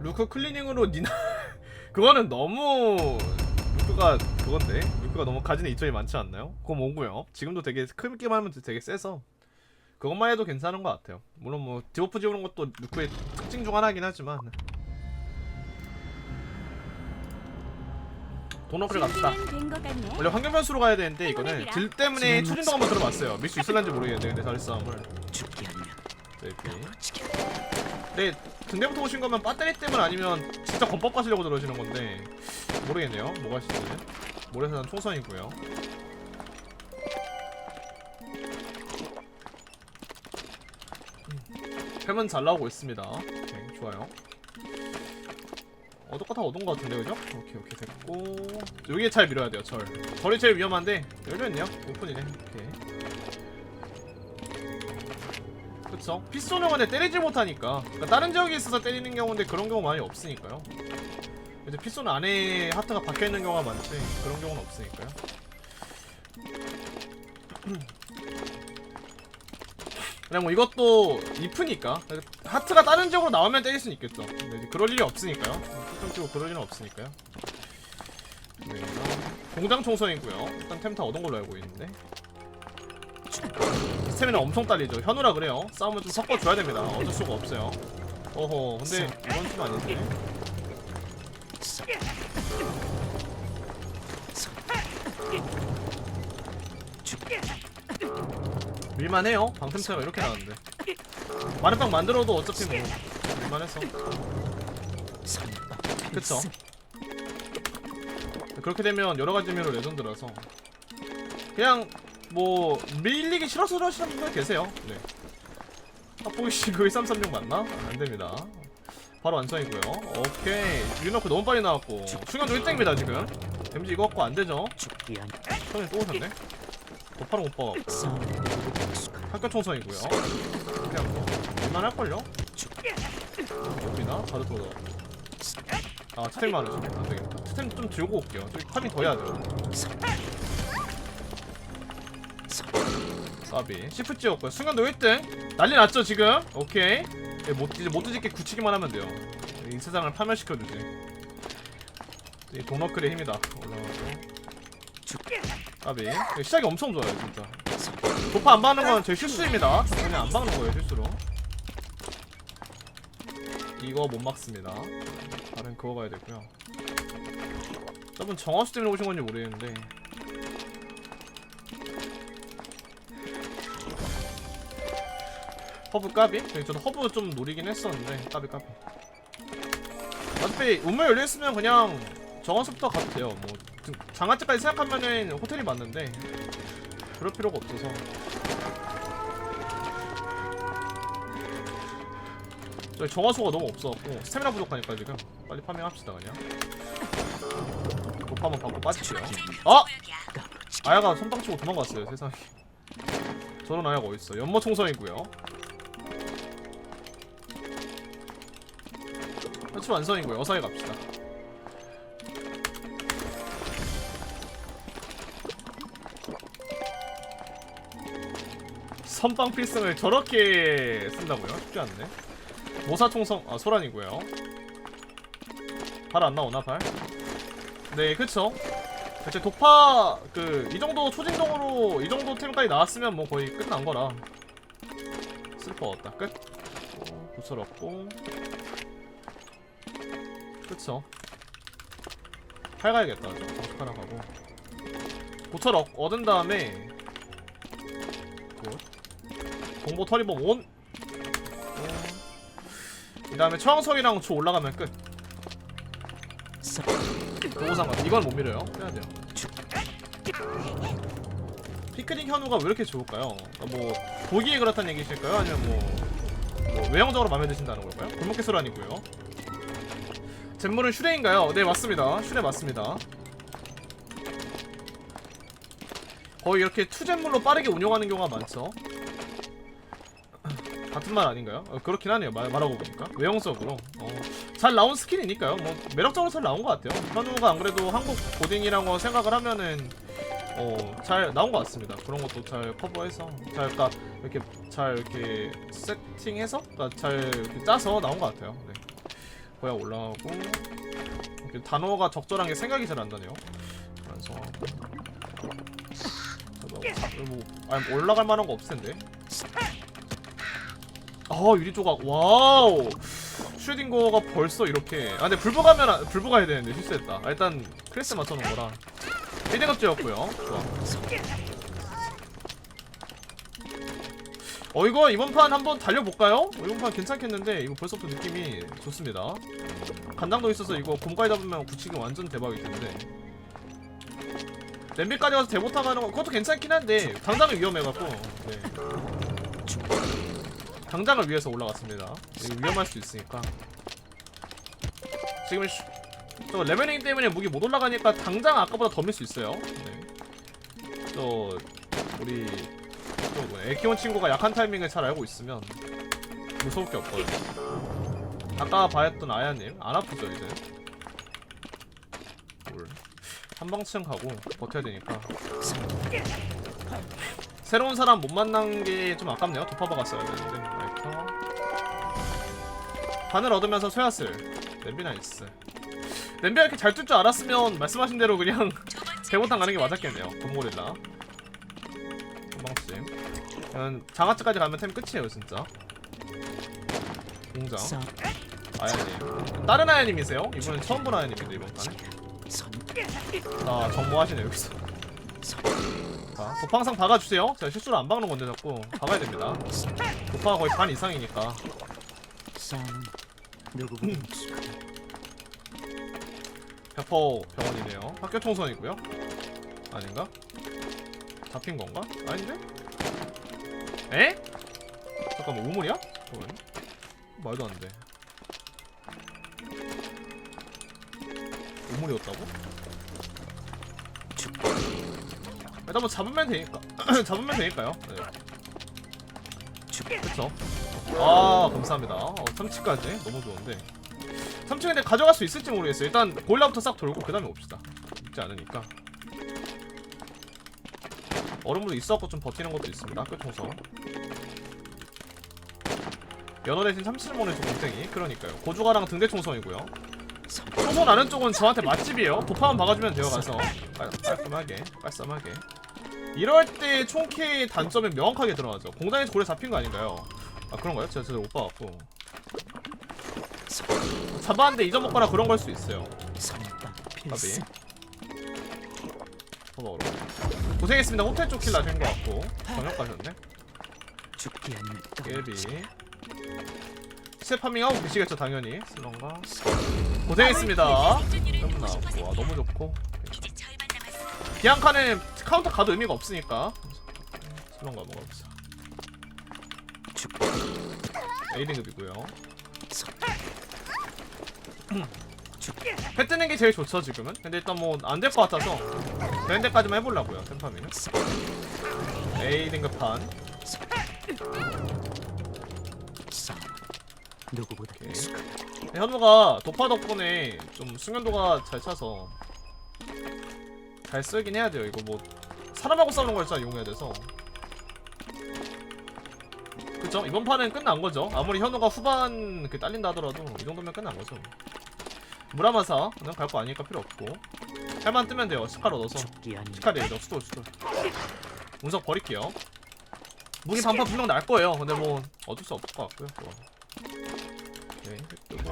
루크 클리닝으로 니나 그거는 너무 루크가 그건데 루크가 너무 가지는 이점이 많지 않나요? 그거 뭐고요? 지금도 되게 크기만 하면 되게 세서 그것만 해도 괜찮은 것 같아요. 물론 뭐 디오프 지우는 것도 루크의 특징 중 하나긴 하지만 돈어크를 갑시다. 원래 환경 변수로 가야 되는데 이거는 딜 때문에 초진동 한번 들어봤어요. 밀 수 있을란지 모르겠는데 근데 자리 싸움을 죽게 하면 네, 이렇게. 근데 등대부터 오신 거면 배터리 때문 아니면 진짜 건법 가시려고 들어오시는 건데 모르겠네요. 뭐가 하시지? 모래사장 총선이고요. 팸은 잘 나오고 있습니다. 오케이, 좋아요. 얻을 거다 얻은 거 같은데 그죠? 오케이 오케이 됐고 여기에 잘 밀어야 돼요 절 절이 제일 위험한데 열려있네요 오픈이네 오케이 그쵸 피스톤은 근데 때리지 못하니까. 그러니까 다른 지역에 있어서 때리는 경우인데 그런 경우 많이 없으니까요. 이제 피스톤 안에 하트가 박혀있는 경우가 많지. 그런 경우는 없으니까요. 그냥 뭐 이것도 이프니까. 하트가 다른 지역으로 나오면 때릴 수는 있겠죠. 근데 그럴 일이 없으니까요. 피스톤 치고 그럴 일은 없으니까요. 네, 공장 총선이고요. 일단 템 다 얻은 걸로 알고 있는데 스태미나 엄청 딸리죠. 현우라 그래요. 싸움을 좀 섞어줘야 됩니다. 어쩔 수가 없어요. 어허, 근데 이건 좀 아닌데. 밀만해요. 방템 차이가 이렇게 나는데. 마르빵 만들어도 어차피 뭐 밀만해서. 그쵸. 그렇게 되면 여러 가지 의미로 레전드라서 그냥 뭐 밀리기 싫어서 그러시는 분들 계세요. 네. 핫보이씨 그게 336 맞나? 안 됩니다. 바로 완성이고요. 오케이. 유너크 너무 빨리 나왔고 순간도 1등입니다 지금. 데미지 이거 갖고 안 되죠? 죽게 하면 형이 또 오셨네. 도파랑 오빠 싸우는 학교 총선이고요. 그냥 뭐 밀만할걸요? 여기나 바로 또 아, 스템 많으시네. 안 되겠다. 스템 좀 들고 올게요. 저기 파밍 더 해야 돼요. 사비. 시프 찍었고요. 순간 도 1등. 난리 났죠, 지금? 오케이. 이제 못, 이제 못 뒤집게 굳히기만 하면 돼요. 이 세상을 파멸시켜주지. 이 도너클의 힘이다. 올라가고. 사비. 시작이 엄청 좋아요, 진짜. 도파 안 박는 건 제 실수입니다. 그냥 안 박는 거예요, 실수로. 이거 못 막습니다. 다른 그거 가야 되고요. 저분 정화수 때문에 오신 건지 모르겠는데 허브 까비? 네, 저도 허브 좀 노리긴 했었는데 까비 까비. 어차피 운명 열려있으면 그냥 정화수부터 가도 돼요. 뭐 등- 장아찌까지 생각하면은 호텔이 맞는데 그럴 필요가 없어서. 저희 정화수가 너무 없어갖고 스태미나 부족하니까 지금 빨리 파밍합시다 그냥. 도파 한번 받고 빠지죠 어! 아야가 손빵 치고 도망갔어요 세상에. 저런 아야가 어딨어. 연모 총성이고요 해출 완성이고요. 어사히 갑시다. 선빵 필승을 저렇게 쓴다고요? 쉽지 않네. 모사 총성 아 소란이고요. 발 안 나오나 발? 네 그쵸? 대체 독파 그 이 정도 초진동으로 이 정도 템까지 나왔으면 뭐 거의 끝난 거라. 슬퍼 얻다. 끝. 어, 구슬없고 그쵸? 팔 가야겠다. 정식 하나 가고. 고철 얻, 얻은 다음에 굿 공보 터리범 온 그 다음에 처왕석이랑 조 올라가면 끝. 그거 상관. 이건 못 밀어요. 해야 돼요. 피크닉 현우가 왜 이렇게 좋을까요? 그러니까 뭐 보기에 그렇다는 얘기실까요? 아니면 뭐, 뭐 외형적으로 마음에 드신다는 걸까요? 골목개설 아니고요 잼물은 슈레인가요? 네 맞습니다. 슈레 맞습니다. 거의 이렇게 투잼물로 빠르게 운영하는 경우가 많죠. 같은 말 아닌가요? 어, 그렇긴 하네요 말, 말하고 보니까. 외형적으로. 어, 잘 나온 스킬이니까요. 뭐 매력적으로 잘 나온 것 같아요. 현우가 안 그래도 한국 고딩이라고 생각을 하면은 어, 잘 나온 것 같습니다. 그런 것도 잘 커버해서 잘 그러니까 이렇게 잘 이렇게 세팅해서 그러니까 잘 이렇게 짜서 나온 것 같아요. 네. 고야 올라가고 단어가 적절한 게 생각이 잘 안 나네요. 그래서 저도 뭐 아니 올라갈 만한 거 없을 텐데. 아 유리 조각 와우 슈딩거가 벌써 이렇게 아 근데 불복하면 안- 불복해야 되는데 실수했다. 아, 일단 크레스 맞춰놓은 거라 1등급제였고요. 좋아. 어 이거 이번 판 한번 달려볼까요? 어, 이번 판 괜찮겠는데 이거 벌써부터 느낌이 좋습니다 간당도 있어서 이거 곰까지 잡으면 굳히기 완전 대박일 텐데 냄비까지 가서 대보타 가는 거 그것도 괜찮긴 한데 당장은 위험해갖고 네. 당장을 위해서 올라갔습니다 이거 위험할 수 있으니까 지금 슈- 저 레벨링 때문에 무기 못 올라가니까 당장 아까보다 더 밀 수 있어요 네. 저 우리 또 뭐야, 에키온 친구가 약한 타이밍을 잘 알고 있으면 무서울 게 없거든요. 아까 봐했던 아야님 안 아프죠 이제. 뭘 한방층 가고 버텨야 되니까. 새로운 사람 못 만난 게 좀 아깝네요. 도파 박았어야 되는데. 라이터. 반을 얻으면서 쇠화슬. 냄비 나이스. 냄비가 이렇게 잘 뜰 줄 알았으면 말씀하신 대로 그냥 대본탕 가는 게 맞았겠네요. 곰고릴라. 한방쯤. 음, 장아찌까지 가면 템 끝이에요 진짜. 공장. 서 아야님 다른 아야님이세요? 이분은 처음 본 아야님인데 이번 판에? 선. 자 정모하시네 여기서. 자 도팡상 박아주세요. 제가 실수로 안 박는 건데 자꾸 박아야 됩니다. 도파가 거의 반 이상이니까. 익숙하다. 페퍼 병원이네요. 학교 총선이고요. 아닌가? 잡힌 건가? 아닌데? 에? 잠깐만 우물이야? 잠깐만. 말도 안 돼. 우물이었다고? 죽 일단 뭐 잡으면 되니까 잡으면 되니까요. 네. 죽 그쵸? 아 감사합니다. 어, 3층까지 너무 좋은데. 3층 근데 가져갈 수 있을지 모르겠어요. 일단 골라부터 싹 돌고 그 다음에 옵시다. 있지 않으니까 얼음물도 있어갖고 좀 버티는 것도 있습니다 총선 연어 대신 37mon에 좀 곰탱이 그러니까요 고주가랑 등대 총선이고요 선 총선 아는 쪽은 저한테 맛집이에요 도파만 박아주면 돼요 가서 깔, 깔끔하게 깔쌈하게 이럴 때 총키의 단점이 명확하게 드러나죠 공장에서 고래 잡힌 거 아닌가요? 아 그런가요? 제가 제대로 못 봐갖고 선 잡았는데 잊어먹거나 그런 걸 수 있어요 필수 도박으로 고생했습니다. 호텔 쪽 킬 나신 것 같고 저녁 가셨네. 죽기 아니면 깨비. 시체 파밍하고 계시겠죠 당연히. 슬런가? 고생했습니다. 점프 나왔고 와 너무 좋고. 비앙카는 카운터 가도 의미가 없으니까. 슬런가 먹어보자 죽 A등급이고요 선회 뜨는 게 제일 좋죠 지금은 근데 일단 뭐 안 될 것 같아서 되는 데까지만 해보려고요 템파밍은 A등급판 싸움 누구보다. 익숙하다. 현우가 도파 덕분에 좀 숙련도가 잘 차서 잘 쓰긴 해야 돼요. 이거 뭐 사람하고 싸우는 걸 진짜 이용해야 돼서. 그쵸? 이번 판은 끝난 거죠. 아무리 현우가 후반 그 딸린다 하더라도 이 정도면 끝난 거죠. 무라마사 그냥 갈거 아니니까 필요 없고 할만 뜨면 돼요. 얻어서 죽기 아니면 스카리에요. 수도 수도. 운석 버릴게요. 무기 반파 분명 날 거예요. 근데 뭐 어쩔 수 없을 것 같고요. 그거. 네, 뜨고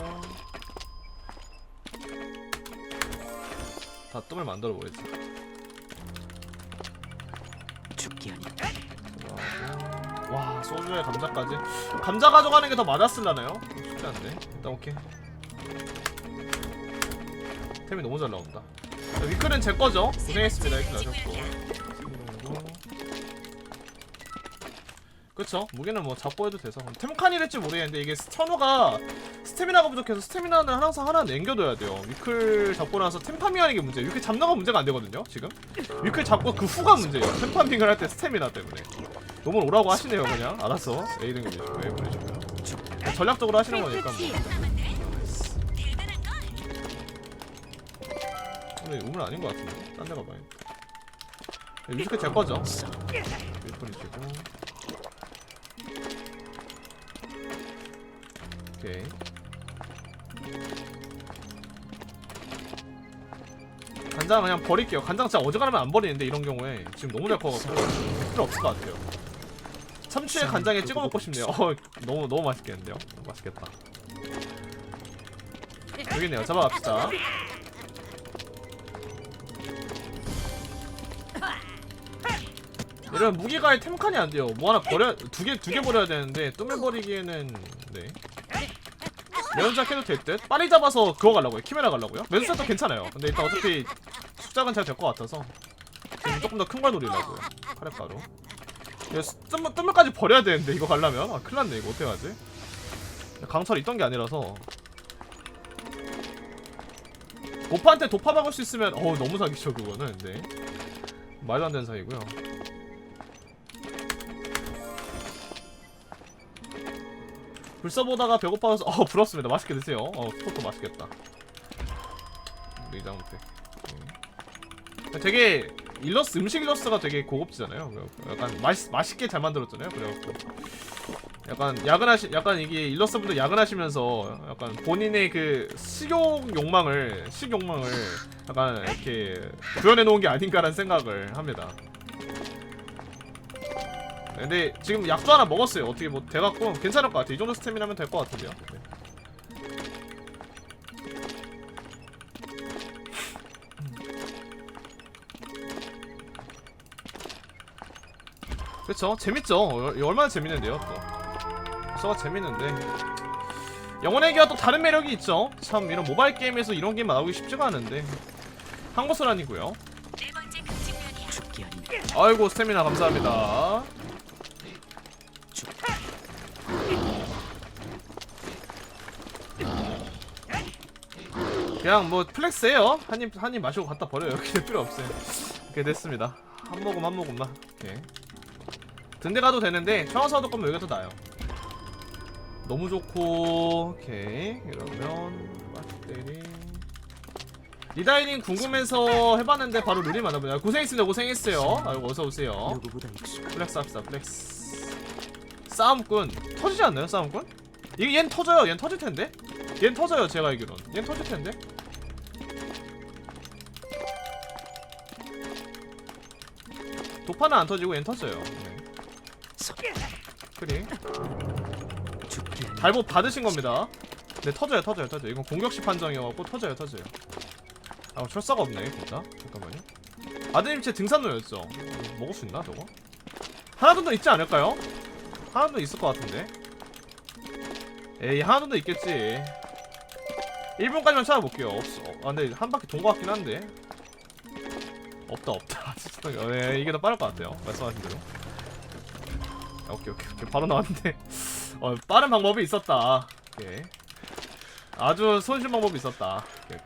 다 뜸을 만들어 보겠지. 죽기 들어가고. 와 소주에 감자까지. 감자 가져가는 게 더 맞았을라나요? 쉽지 않네. 일단 오케이. 템이 너무 잘 나온다. 자, 위클은 제 거죠. 고생했습니다. 이렇게 나셨고. 그쵸? 무기는 뭐 잡고 해도 돼서 템칸이 될지 모르겠는데 이게 천우가 스태미나가 부족해서 스태미나는 항상 하나 남겨둬야 돼요 위클 잡고 나서 템파밍 하는 게 문제예요 위클 건 문제가 안 되거든요 지금 위클 잡고 그 후가 문제예요 템파밍을 할 때 스태미나 때문에 너무 오라고 하시네요 그냥 알았어 A 등급이시고 A 보내시고요 전략적으로 하시는 거니까 뭐 근데 우물 아닌 것 같은데 딴 데 가봐야 위클 제 거죠 싸움 일본이시고 오케이 간장 그냥 버릴게요. 간장 진짜 어지간하면 안 버리는데 이런 경우에 지금 너무 잘 커갖고 필요 없을 것 같아요. 참치에 간장에 찍어 먹고 싶네요. 어, 너무 너무 맛있겠는데요. 맛있겠다. 여기 있네요. 잡아갑시다. 이런 무기가의 템칸이 안 돼요. 뭐 하나 버려 두 개 두 개 버려야 되는데 뜸을 버리기에는 네. 매운작 해도 될 듯? 빨리 잡아서 그거 가려고요. 키메라 가려고요. 매운작도 괜찮아요. 근데 일단 어차피 숫작은 잘될 것 같아서 지금 조금 더 큰 걸 노리려고요. 카레가루. 이거 뜸, 뜸물까지 버려야 되는데 이거 가려면 아 큰일 났네 이거 어떡하지? 강철 있던 게 아니라서 도파한테 도파 박을 수 있으면 어우 너무 사기죠 그거는 네 말도 안 되는 사기고요 불써 보다가 배고파서 어 부럽습니다. 맛있게 드세요. 어 스포트 맛있겠다. 내장부터 음. 되게 일러스 음식 일러스가 되게 고급지잖아요. 그래갖고 약간 맛 맛있게 잘 만들었잖아요. 그래갖고. 약간 야근하시 약간 이게 일러스 분들 야근하시면서 약간 본인의 그 식욕 욕망을 식 욕망을 약간 이렇게 구현해 놓은 게 아닌가라는 생각을 합니다. 네, 근데 지금 약도 하나 먹었어요. 어떻게 뭐 돼갖고 괜찮을 것 같아. 이 정도 스태미나면 될 것 같은데요. 네. 그쵸 재밌죠 어, 얼마나 재밌는데요 또 서가 재밌는데 영혼의 기와 또 다른 매력이 있죠 참 이런 모바일 게임에서 이런 게임 나오기 쉽지가 않은데 아니고요 금지면이야. 죽기 아닙니다. 아이고 스태미나 감사합니다 그냥 뭐 플렉스해요. 한입 한 입 마시고 갖다 버려요. 그게 필요 없어요. 오케이 됐습니다. 한 모금 한 모금만. 오케이 등대 가도 되는데 청와사도 거면 여기가 더 나아요. 너무 좋고. 오케이 이러면 맛대리. 리다이닝 궁금해서 해봤는데 바로 룰이 많아보냐 고생했습니다. 고생했어요. 아이고 어서오세요. 플렉스 합시다. 플렉스. 싸움꾼. 터지지 않나요? 싸움꾼? 이게 얜 터져요. 얜 터질 텐데? 얜 터져요. 제가 알기론. 얜 터질 텐데 도파는 안 터지고 얜 터져요. 네. 아닙니다. 발보 받으신 겁니다. 네 터져요 터져요 터져요. 이건 공격시 판정이어갖고 터져요 터져요. 아 철사가 없네 진짜 잠깐만요. 아드님 제 등산로였죠. 먹을 수 있나 저거? 하나 정도 있지 않을까요? 하나 정도 있을 것 같은데. 에이 하나 정도 있겠지. 1분까지만 찾아볼게요. 없어. 아 근데 한 바퀴 돈 것 같긴 한데. 없다 없다 진짜 네, 이게 더 빠를 것 같아요. 말씀하신 대로. 아, 오케이 오케이 오케이. 바로 나왔는데. 어 빠른 방법이 있었다. 오케이. 아주 손실 방법이 있었다. 오케이.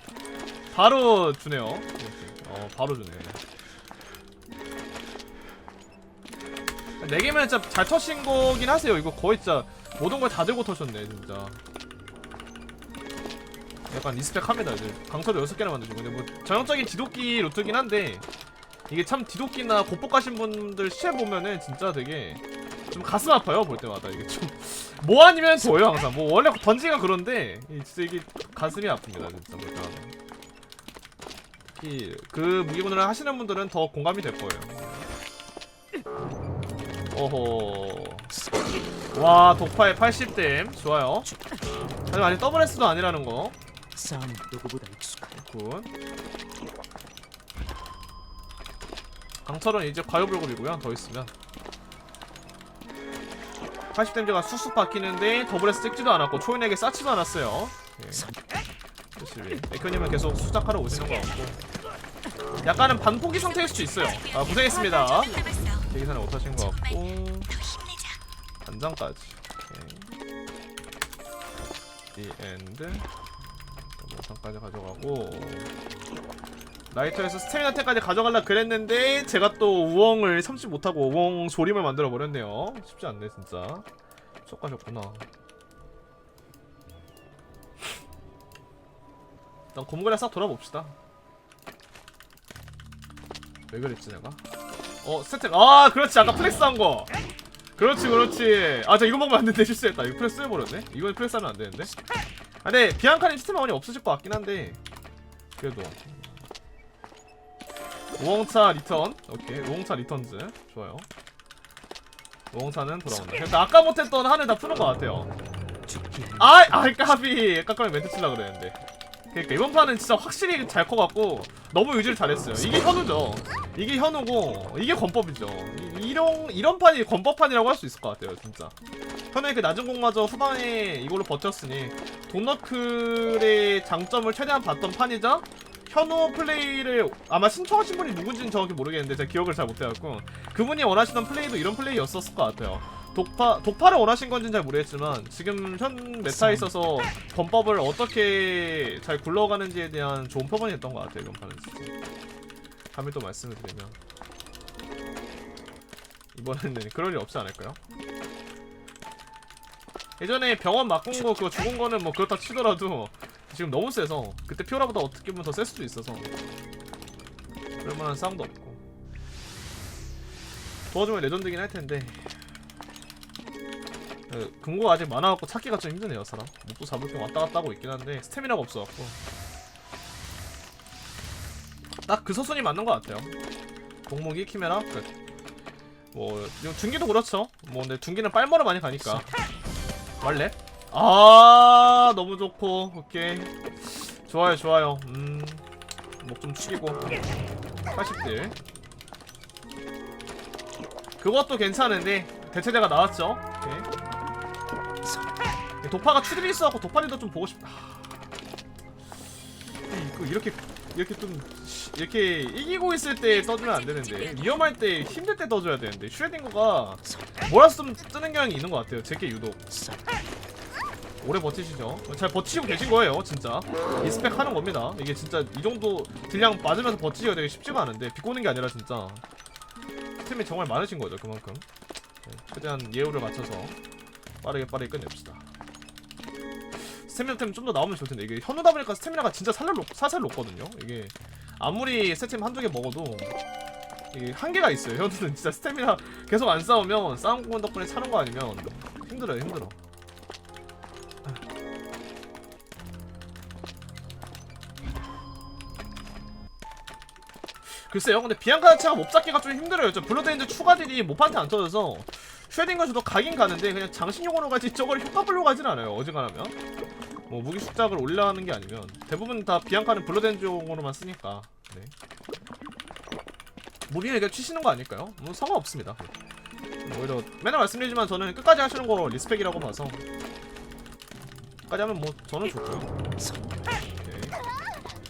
바로 주네요. 오케이. 어 바로 주네. 네 개면 진짜 잘 터신 거긴 하세요. 이거 거의 진짜 모든 걸 다 들고 터셨네 진짜. 약간 리스펙 합니다 이제. 강서도 6개나 만드시고. 근데 뭐 전형적인 디도끼 루트긴 한데 이게 참 디도끼나 고폭 가신 분들 시체 보면은 진짜 되게 좀 가슴 아파요 볼 때마다. 이게 좀 뭐 아니면 둬요 항상. 뭐 원래 던지가 그런데 이 진짜 이게 가슴이 아픕니다 진짜. 볼 때마다 특히 그 무기군을 하시는 분들은 더 공감이 될 거예요. 어허. 와 독파에 80댐. 좋아요. 하지만 아직 더블 S도 아니라는 거. 싸 강철은 이제 과요불급이고요. 더 있으면. 80댐제가 쑥쑥 바뀌는데 더블에스 찍지도 않았고 초인에게 쌓지도 않았어요. 예. 에큐님은 계속 수작하러 오시는 것 같고. 약간은 반포기 상태일 수도 있어요. 아 고생했습니다. 대기산을 못하신 것 같고. 단장까지. 오케이. 이 엔드. 영상까지 가져가고 라이터에서 스태미나 템까지 가져갈라 그랬는데 제가 또 우엉을 참지 못하고 우엉 조림을 만들어 버렸네요. 쉽지 않네 진짜. 쏙 가셨구나. 일단 고무관에 싹 돌아봅시다. 왜 그랬지 내가? 어 스태템 아 그렇지 아까 플렉스 한 거. 그렇지 그렇지 아저 이거 먹으면 안 되는데 실수했다 이거 플렉스 해버렸네 이건 플렉스 하면 안 되는데 아, 근데 비앙카님 시스템 아원이 없으실 것 같긴 한데 그래도 우엉차 리턴. 오케이 우엉차 리턴즈. 좋아요. 우엉차는 돌아온다 그래서 아까 못했던 한을 다 푸는 것 같아요. 아이 아이 까비. 깜깜이 멘트 치려고 그랬는데. 그러니까 이번 판은 진짜 확실히 잘 커갖고 너무 유지를 잘했어요. 이게 현우죠. 이게 현우고 이게 권법이죠. 이, 이런 이런 판이 권법판이라고 할 수 있을 것 같아요 진짜. 현우의 그 낮은 공마저 후반에 이걸로 버텼으니 돈너클의 장점을 최대한 봤던 판이자 현우 플레이를 아마 신청하신 분이 누군지는 정확히 모르겠는데 제가 기억을 잘 못해갖고 그분이 원하시던 플레이도 이런 플레이였었을 것 같아요. 독파 독파를 원하신 건지는 잘 모르겠지만 지금 현 메타에 있어서 범법을 어떻게 잘 굴러가는지에 대한 좋은 표본이었던 것 같아요 이번 판은 진짜. 감히 또 말씀을 드리면. 이번에는 그럴 일 없지 않을까요? 예전에 병원 거 그거 죽은 거는 뭐 그렇다 치더라도 지금 너무 세서 그때 피오라보다 어떻게 보면 더 셀 수도 있어서 그럴 만한 싸움도 없고. 도와주면 레전드긴 할 텐데. 그, 금고가 아직 많아갖고 찾기가 좀 힘드네요 사람. 목도 잡을 겸 왔다 갔다 하고 있긴 한데 스태미나가 없어갖고. 딱그 서순이 맞는 것 같아요. 동목이 키메라? 끝. 뭐 이거 둔기도 그렇죠. 뭐 근데 둔기는 빨머러 많이 가니까. 말래? 아 너무 좋고. 오케이. 좋아요 좋아요. 음목 좀 축이고. 80딜 그것도 괜찮은데 대체제가 나왔죠? 오케이. 성 도파가 추들이 있어갖고 도파리도 좀 보고 싶다. 이거 이렇게 이렇게 좀 이렇게 이기고 있을 때 떠주면 안 되는데 위험할 때 힘들 때 떠줘야 되는데 슈레딩거가 몰아서 좀 뜨는 경향이 있는 것 같아요. 제게 유독. 성 오래 버티시죠. 잘 버티시고 계신 거예요, 진짜. 리스펙 하는 겁니다. 이게 진짜 이 정도 딜량 맞으면서 버티기가 되게 쉽지가 않은데 비꼬는 게 아니라 진짜 템이 정말 많으신 거죠, 그만큼. 네, 최대한 예우를 맞춰서 빠르게 빠르게 끝냅시다. 스태미나 템 좀 더 나오면 좋을 텐데 이게 현우다 보니까 스태미나가 진짜 살살 높, 살살 높거든요. 이게 아무리 세템 한두 개 먹어도 이게 한계가 있어요. 현우는 진짜 스태미나 계속 안 싸우면 싸움 공원 덕분에 차는 거 아니면 힘들어요, 힘들어. 글쎄요 근데 비앙카 자체가 못 잡기가 좀 힘들어요. 저 블러드엔드 추가들이 모판테 안 터져서 쉐딩과 저도 가긴 가는데 그냥 장신용으로 가지 저걸 효과 불로 가진 않아요 어지간하면. 뭐 무기 숙작을 올라가는 게 아니면 대부분 다 비앙카는 블러드엔드용으로만 쓰니까 네. 무빙을 이렇게 치시는 거 아닐까요? 뭐 상관없습니다 뭐 오히려 맨날 말씀드리지만 저는 끝까지 하시는 거 리스펙이라고 봐서. 끝 까지 하면 뭐 저는 좋고요. 성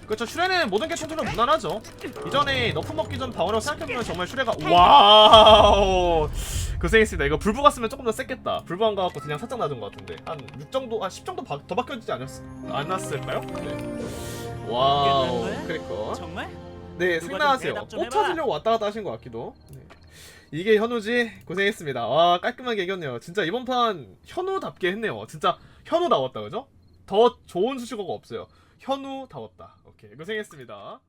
그렇죠 슈레는 모든 게 통틀어 무난하죠. 이전에 너프 먹기 전 방어라고 생각해보면 정말 슈레가 와우. 고생했습니다. 이거 불부 갔으면 조금 더 셌겠다. 불부 안 가갖고 그냥 살짝 낮은 것 같은데. 한 6 정도 한 10 정도 바, 더 바뀌었지 않았, 않았을까요? 네. 와우? 크리커 정말? 네 생각하세요. 해봐. 찾으려고 왔다 갔다 하신 것 같기도. 네. 이게 현우지 고생했습니다. 와 깔끔하게 이겼네요. 진짜 이번 판 현우답게 했네요. 진짜 현우 나왔다 그죠? 더 좋은 수식어가 없어요. 현우 다웠다. 오케이 고생했습니다